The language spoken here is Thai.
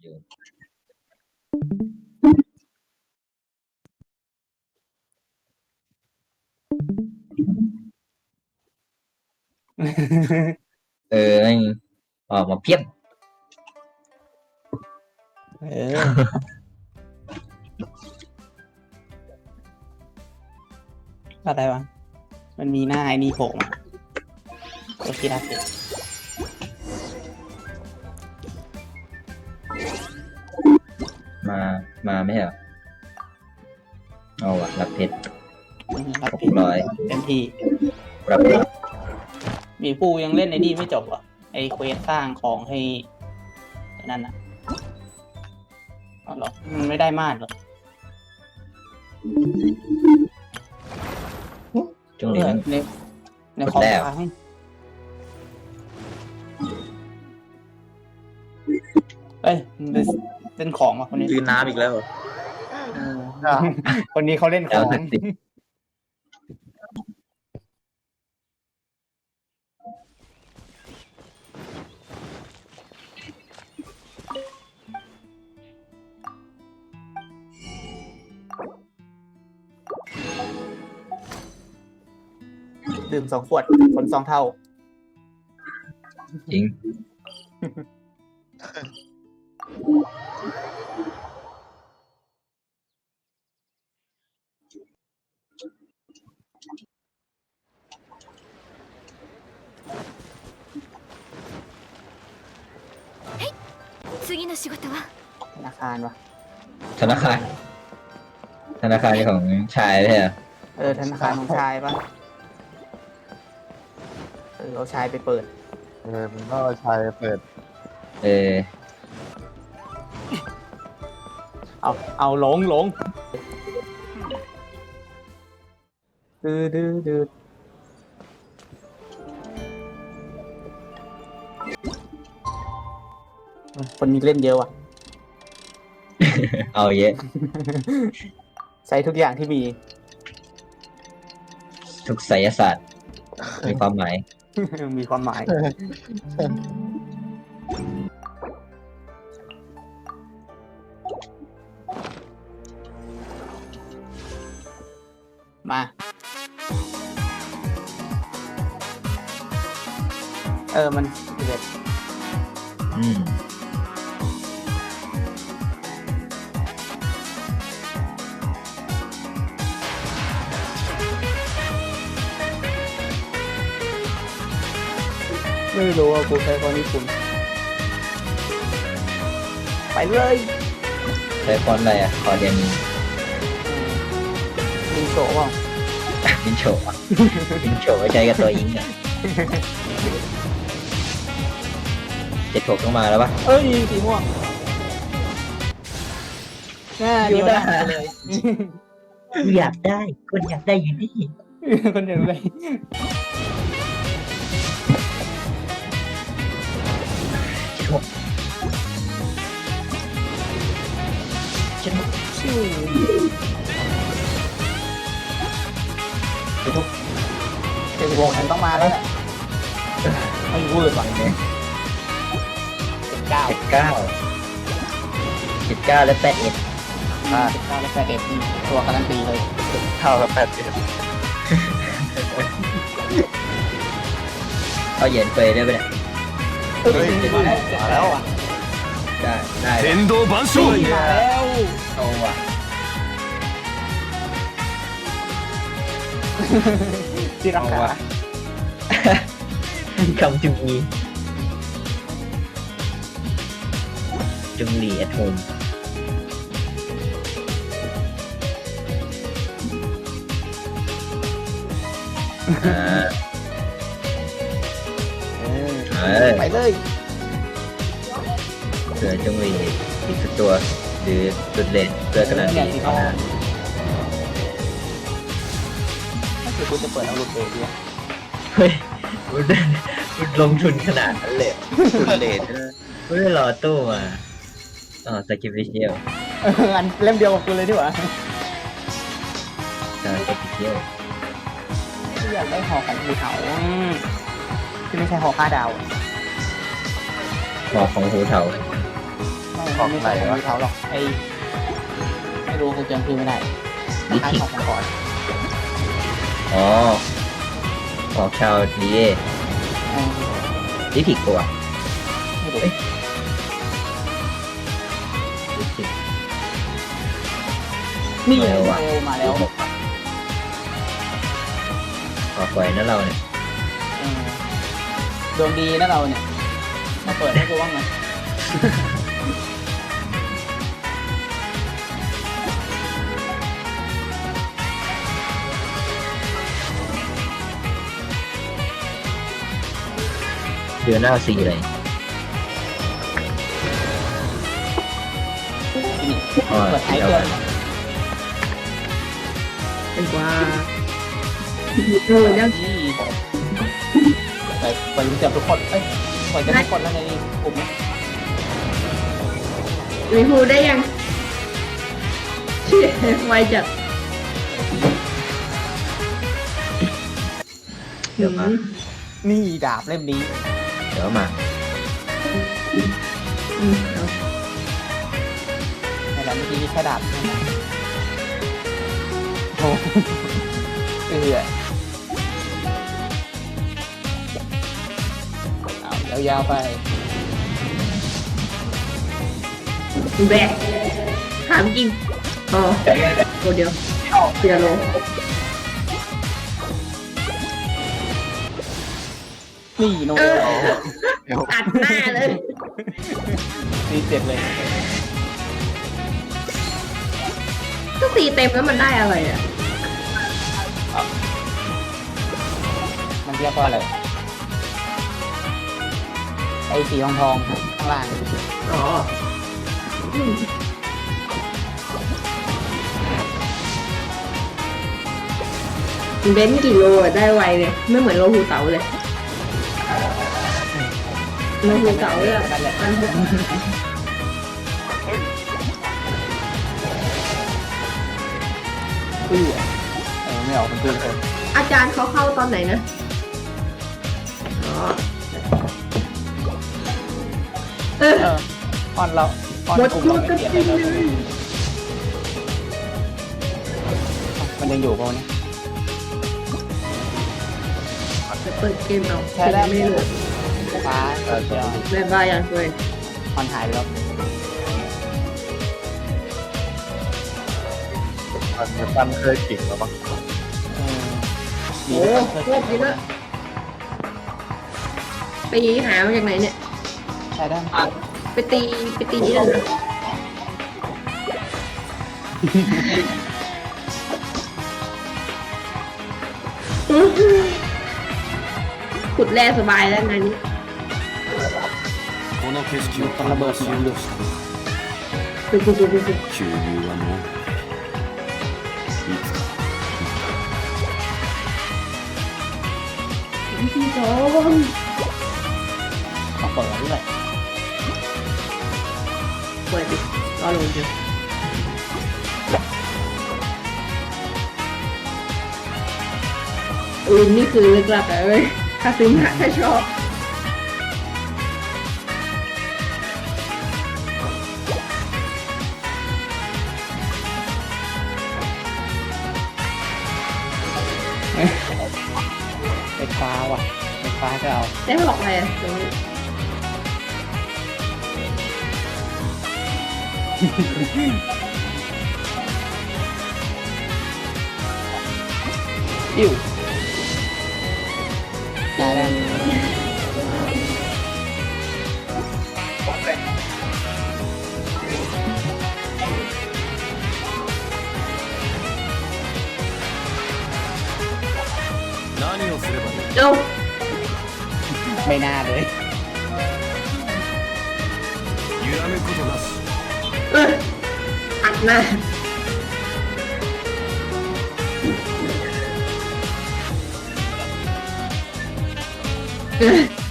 อยู่เออแม่งออกมาเพียบเอออะไรวะ มันมีหน้าไอ้นี่โผล่มาโอเคได้ มาไม่ใช่เหรอเอาวะรับเพชรอืมรับหกผิดร้อยเต็มที่ รับเพชรหมีปูยังเล่นไอ้นี่ไม่จบเหรอะไอ้เควสสร้างของให้ไอ้นั่นอะเอาเหรอมันไม่ได้มากหรอกช่วงนี้เออมันในในกดคอมแล้วค้างเอ้ยมัน เป็นเป็นของอะคนนี้ลืนน้ำอีกแล้วเหรอเออคนนี้เขาเล่นขดาอวงสักสิบดื่มสองขวดคนสองเท่า จริง の仕事は ธนาคารวะ ธนาคาร ธนาคารของชายไม่ใช่เหรอ เออธนาคารของชายปะเออเอาชายไปเปิด เออมันก็ชายเปิด เออ เอาเอาหลงหลงดื้อดื้อดื้อ คนนี้เล่นเยอะว่ะ เอาเยอะ ใช้ทุกอย่างที่มี ทุกไสยศาสตร์ มีความหมาย มีความหมาย มาเออ มันเด็ดอืม ไม่รู้ว่ากูใช้คนญี่ปุ่นไปเลยใช้ฟอนต์อะไรอะคอเดมีมีโชว์เปล่ามินโฉอะมินโฉไม่ใช้กับตัวอิงอะเจ็ดหกต้องมาแล้วปะเอ้ยสีม่วงหน้าเดียวได้เลยอยากได้คนอยากได้อยู่นี่คนเดียวเลย เต็มวงมันต้องมาแล้วแหละไม่วืดว่ะเก้า เจ็ดเก้าเจ็ดเก้าและแปดเอ็ด อ่าเก้าแล้วแปดเอ็ดนี่ตัวการันตีเลย เท่ากับแปดเอ็ด เอาเหรียญเฟยได้ปะเนี่ย เฮ้ยมาแล้วมาแล้วอ่ะ ได้ได้ 天道万象 มาแล้ว โตว่ะ ที่รักษาคำจุงีจุงหลีแอทโฮมอ่าเออเออไปเลยเผื่อจุงหลีอีกสักตัว หรือสุดเลนเพื่อกระดานเนี่ดียสีทองถ้า เกิดกูจะเปิดเอาลูกเตะด้วยเฮ้ยมันมันลงทุนขนาดนั้นเลยเหรอสุดเลนไม่ได้รอตู้มาอ๋อสกิปวิเชียลเอออันเล่มเดียวกับกูเลยดีกว่าสกิปวิเชียลอยากได้หอของภูเขาที่ไม่ใช่หอห้าดาวหมอของหูเถาไม่ของไม่ไหนใช่ของวะมีเขาหรอกไอไม่รู้กูจำชื่อไม่ได้ดิคล้ายทิของมังกร อ๋อ ของชาวดีเอเออดิทิกตัวไม่รู้เอ้ยดิทิกนี่ไงเออว่ะโอ้มาแล้วขอคอยนะเราเนี่ยเออดวงดีนะเราเนี่ย มาเปิดให้กูบ้างไหม เดือนหน้าสีอะไรนี่อ๋อเปิดไทยเดี๋ยวเกิก่อนนเป็นว่าเออยังนี่ไปไปรู้จักทุกคนเอ้ยปล่อยกันทุกคนแล้วในกลุ่มเนี้ยรีพูได้ยังเชี่ยไวจัดเดี๋ยวมานี่ดาบเล่มนี้เดี๋ยวมาอืมเอาในร้านเมื่อกี้มีแค่ดาบใช่ไหมโอ้เออเอายาวๆไปแบกถามจริงอ๋อตัวเดียวเดียวโล นี่โนเออเดี๋ยวอัดหน้าเลยนี่เจ็ดเลย ก็ตีเต็มแล้วมันได้อะไรอะ มันเรียกว่าอะไรไอ้สีทองทองๆข้างล่างอ๋ออืมเบนซ์กี่โลอะได้ไวเลย ไม่เหมือนโลหูเต๋าเลย โลหูเต๋าเนี่ยนั่นแหละมันปื้อเออไม่ออกเป็นปื้อเลยอาจารย์เขาเข้าตอนไหนนะอ๋อเออเออออนเราออนหมดกลุ่มหมเราดไม่ก็เปลี่ยนจริงเลยเลยมันยังอยู่เปล่าเนี่ยจะเปิดเกมเอาใช่ได้ไม่เลย ฟ้าเดี๋ยวแม่บ้าอย่างช่วยออนหายไปแล้วมันจะตั้นเคยกิ่งแล้วมั้งเออโอ้โหโคตรเยอะไปหามาจากไหนเนี่ย ใช่ได้ไหมไปตีไปตีนี่เลยนะอื้อหือขุดแร่สบายแล้วงานนี้ この景色を มันระเบิดมันอยู่ ขุดขุดขุดขุดขุด 急流はもういつか วิธีสอง ต้องเปิดด้วย เปิดดิรอลงดิลินนี่คือลึกลับอะเว้ยถ้าซื้อมาถ้าชอบ ฟ้าว่ะเด็กฟ้าก็เอาได้หลอกอะไรอะตรงนี้อิ่ว ได้แล้ว 何をすればいい เอ้า ไม่น่าเลย 揺らむことなし เอออัดหน้าเออ